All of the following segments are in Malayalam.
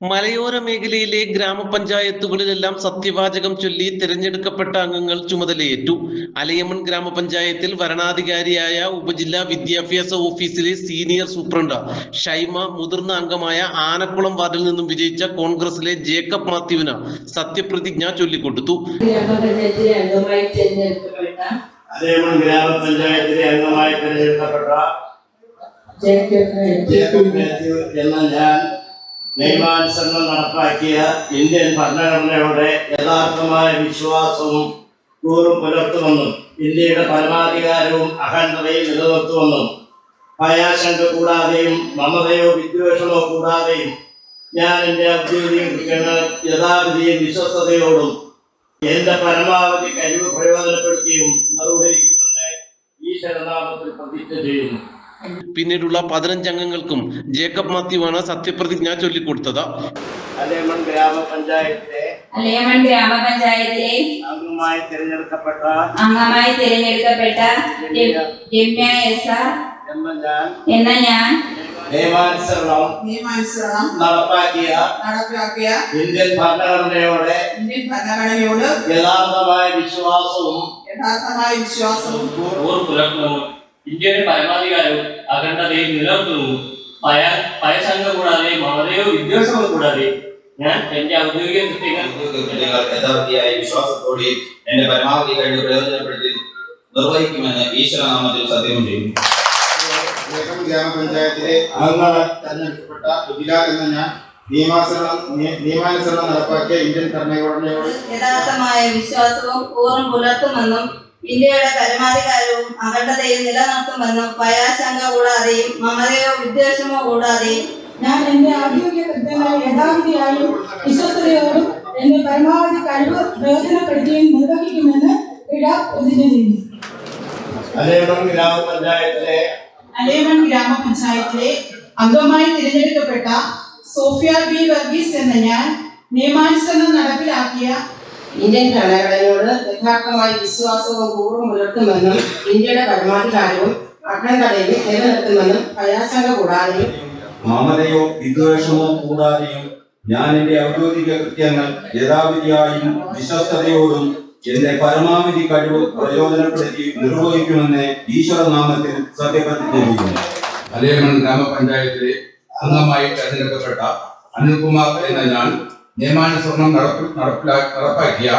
മലയോര മേഖലയിലെ ഗ്രാമപഞ്ചായത്തുകളിലെല്ലാം സത്യവാചകം ചൊല്ലി തിരഞ്ഞെടുക്കപ്പെട്ട അംഗങ്ങൾ ചുമതലയേറ്റു. അലയമൺ ഗ്രാമപഞ്ചായത്തിൽ വരണാധികാരിയായ ഉപജില്ലാ വിദ്യാഭ്യാസ ഓഫീസിലെ സീനിയർ സൂപ്രണ്ട് ഷൈമ മുതിർന്ന അംഗമായ ആനക്കുളം വാർഡിൽ നിന്നും വിജയിച്ച കോൺഗ്രസിലെ ജേക്കബ് മാത്യുവിന് സത്യപ്രതിജ്ഞ ചൊല്ലിക്കൊടുത്തു. ഗ്രാമപഞ്ചായത്തിലെ അംഗമായി തിരഞ്ഞെടുക്കപ്പെട്ട അതേമൺ ഗ്രാമപഞ്ചായത്തിലെ അംഗമായി തിരഞ്ഞെടുക്കപ്പെട്ട ജേക്കബ് ജേക്കബ് മാത്യു എന്ന ഞാൻ നിയമാനുസരണം നടപ്പാക്കിയ ഇന്ത്യൻ ഭരണഘടനയുടെ യഥാർത്ഥമായ വിശ്വാസവും കൂറും പുലർത്തുമെന്നും ഇന്ത്യയുടെ പരമാധികാരവും അഖണ്ഡതയും നിലനിർത്തുമെന്നും ഭയാശങ്ക കൂടാതെയും മമതയോ വിദ്വേഷമോ കൂടാതെയും ഞാൻ എന്റെ ഔദ്യോഗിക യഥാവിധിയും വിശ്വസ്തയോടും എന്റെ പരമാവധി കഴിവ് പ്രയോജനപ്പെടുത്തിയും നിർവഹിക്കുമെന്ന് ഈ ശരണാമത്തിൽ പ്രതിജ്ഞ ചെയ്യുന്നു. പിന്നീടുള്ള പതിനഞ്ചംഗങ്ങൾക്കും ജേക്കബ് മാത്യുവാണ് സത്യപ്രതിജ്ഞ ചൊല്ലിക്കൊടുത്തത്. അലേമൺ ഗ്രാമപഞ്ചായത്തിലെ ഗ്രാമപഞ്ചായത്തിലെ അംഗമായി തിരഞ്ഞെടുക്കപ്പെട്ട അംഗമായി തിരഞ്ഞെടുക്കപ്പെട്ട രമ്യ എസ് ആർ എന്ന ഞാൻ നിയമാനുസരണം നിയമാനുസരണം നടപ്പാക്കിയ ഇന്ത്യൻ ഭരണഘടനയോടെ ഇന്ത്യൻ ഭരണഘടനയോട് യഥാർത്ഥമായ വിശ്വാസവും യഥാർത്ഥമായ വിശ്വാസവും ഇന്ത്യയുടെ പരമാധികാരവും അഖണ്ഡതയും നിലനിർത്തുന്നു പയ പയശങ്ക കൂടാതെ മമതയോ വിദ്വേഷമോ കൂടാതെ ഞാൻ എന്റെ ഔദ്യോഗിക കൃത്യങ്ങൾ യഥാർത്ഥിയായ വിശ്വാസത്തോടെ എന്റെ പരമാവധി കഴിവ് പ്രയോജനപ്പെടുത്തി നിർവഹിക്കുമെന്ന് ഈശ്വരനാമത്തിൽ സത്യം ചെയ്യും. ഗ്രാമപഞ്ചായത്തിലെ അംഗങ്ങളെ തെരഞ്ഞെടുക്കപ്പെട്ട സുജില എന്ന ഞാൻ നിയമാനുസരണം നിയ- നിയമാനുസരണം നടപ്പാക്കിയ ഇന്ത്യൻ ഭരണഘടനയോട് യഥാർത്ഥമായ വിശ്വാസവും കൂറും പുലർത്തുമെന്നും ഇന്ത്യയുടെ പരമാധികാരവും അഖണ്ഡതയും നിലനിർത്തുമെന്നും ഭയാശങ്ക കൂടാതെയും മമതയോ വിദ്വേഷമോ കൂടാതെയും ഞാൻ എന്റെ ഔദ്യോഗിക കൃത്യങ്ങൾ യഥാവിധിയായും വിശ്വസ്തയോടും എന്റെ പരമാവധി കഴിവ് പ്രയോജനപ്പെടുത്തുകയും നിർവഹിക്കുമെന്ന് ഇട പ്രതിജ്ഞ അലേമൺ ഗ്രാമപഞ്ചായത്തിലെ അംഗമായി തിരഞ്ഞെടുക്കപ്പെട്ട സോഫിയ ബി വർഗീസ് എന്ന ഞാൻ നിയമാനുസരണം നടപ്പിലാക്കിയ ഇന്ത്യൻ ഭരണഘടനയോട് യഥാർത്ഥമായി വിശ്വാസവും കൂറും പുലർത്തുമെന്നും ഇന്ത്യയുടെ പരമാധികാരവും അഖണ്ഡതയും നിലനിർത്തുമെന്നും ഭയാശങ്ക കൂടാതെയും മമതയോ വിദ്വേഷമോ കൂടാതെയും ഞാൻ എന്റെ ഔദ്യോഗിക കൃത്യങ്ങൾ യഥാവിധിയായും വിശ്വസ്തയോടും എന്റെ പരമാവധി കഴിവ് പ്രയോജനപ്പെടുത്തി നിർവഹിക്കുമെന്ന് ഈശ്വരനാമത്തിൽ സത്യപ്രതിജ്ഞ ചെയ്യുന്നു അലേമൺ ഗ്രാമപഞ്ചായത്തിലെ അംഗമായി തെരഞ്ഞെടുക്കപ്പെട്ട അനിൽകുമാർ എന്ന ഞാൻ നിയമാനുസരണം നടപ്പി നടപ്പിലാ നടപ്പാക്കിയ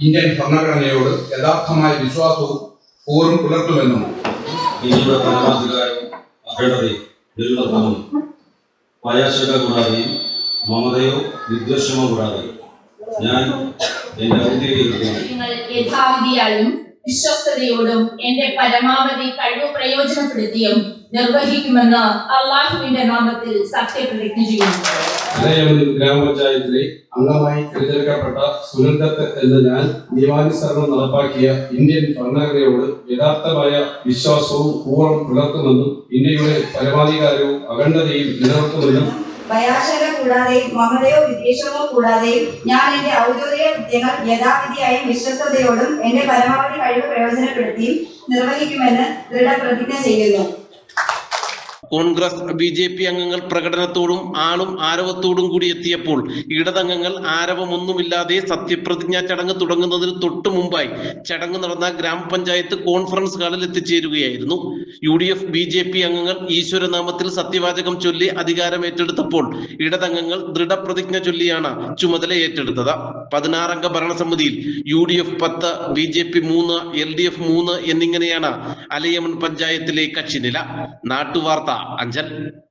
ഇന്ത്യൻ ഭരണഘടനയോട് യഥാർത്ഥമായ വിശ്വാസവും പൂർവം പുലർത്തുമെന്നും ഇന്ത്യയുടെ പരമാധികാരവും അഖണ്ഡതയും നിലനിർത്തുന്നു ഭയാശങ്ക കൂടാതെയും മമതയോ വിദ്വേഷമോ കൂടാതെയും ഞാൻ എന്റെ യഥാവിധിയായും വിശ്വസ്തയോടും എന്റെ പരമാവധി കഴിവ് പ്രയോജനപ്പെടുത്തിയും നിർവഹിക്കുമെന്ന് അള്ളാഹുവിന്റെ നാമത്തിൽ സത്യപ്രതിജ്ഞ ചെയ്യുന്നു. അലയമൺ ഗ്രാമപഞ്ചായത്തിലെ അംഗമായി തിരഞ്ഞെടുക്കപ്പെട്ട സുനന്ദത്ത് എന്ന ഞാൻ നിയമാനുസരണം നടപ്പാക്കിയ ഇന്ത്യൻ ഭരണഘടനയോട് യഥാർത്ഥമായ വിശ്വാസവും പൂർവം പുലർത്തുമെന്നും ഇന്ത്യയുടെ പരമാധികാരവും അഖണ്ഡതയും നിലനിർത്തുമെന്നും ഭയാശങ്ക കൂടാതെയും മമതയോ വിദ്വേഷമോ കൂടാതെയും ഞാൻ എന്റെ ഔദ്യോഗിക കൃത്യങ്ങൾ യഥാവിധിയായും വിശ്വസ്തയോടും എന്റെ പരമാവധി കഴിവ് പ്രയോജനപ്പെടുത്തിയും നിർവഹിക്കുമെന്ന് ദൃഢപ്രതിജ്ഞ ചെയ്യുന്നു. കോൺഗ്രസ് ബി ജെ പി അംഗങ്ങൾ പ്രകടനത്തോടും ആളും ആരവത്തോടും കൂടി എത്തിയപ്പോൾ ഇടതംഗങ്ങൾ ആരവമൊന്നുമില്ലാതെ സത്യപ്രതിജ്ഞാ ചടങ്ങ് തുടങ്ങുന്നതിന് തൊട്ടു മുമ്പായി ചടങ്ങ് നടന്ന ഗ്രാമപഞ്ചായത്ത് കോൺഫറൻസ് ഹാളിൽ എത്തിച്ചേരുകയായിരുന്നു. U D F B J P അംഗങ്ങൾ ഈശ്വരനാമത്തിൽ സത്യവാചകം ചൊല്ലി അധികാരം ഏറ്റെടുത്തപ്പോൾ ഇടതംഗങ്ങൾ ദൃഢപ്രതിജ്ഞ ചൊല്ലിയാണ് ചുമതല ഏറ്റെടുത്തത്. പതിനാറംഗ ഭരണസമിതിയിൽ യു ഡി എഫ് പത്ത് ബി ജെ പി മൂന്ന് എൽ ഡി എഫ് മൂന്ന് എന്നിങ്ങനെയാണ് അലയമൺ പഞ്ചായത്തിലെ കക്ഷിനില. നാട്ടുവാർത്ത Anzan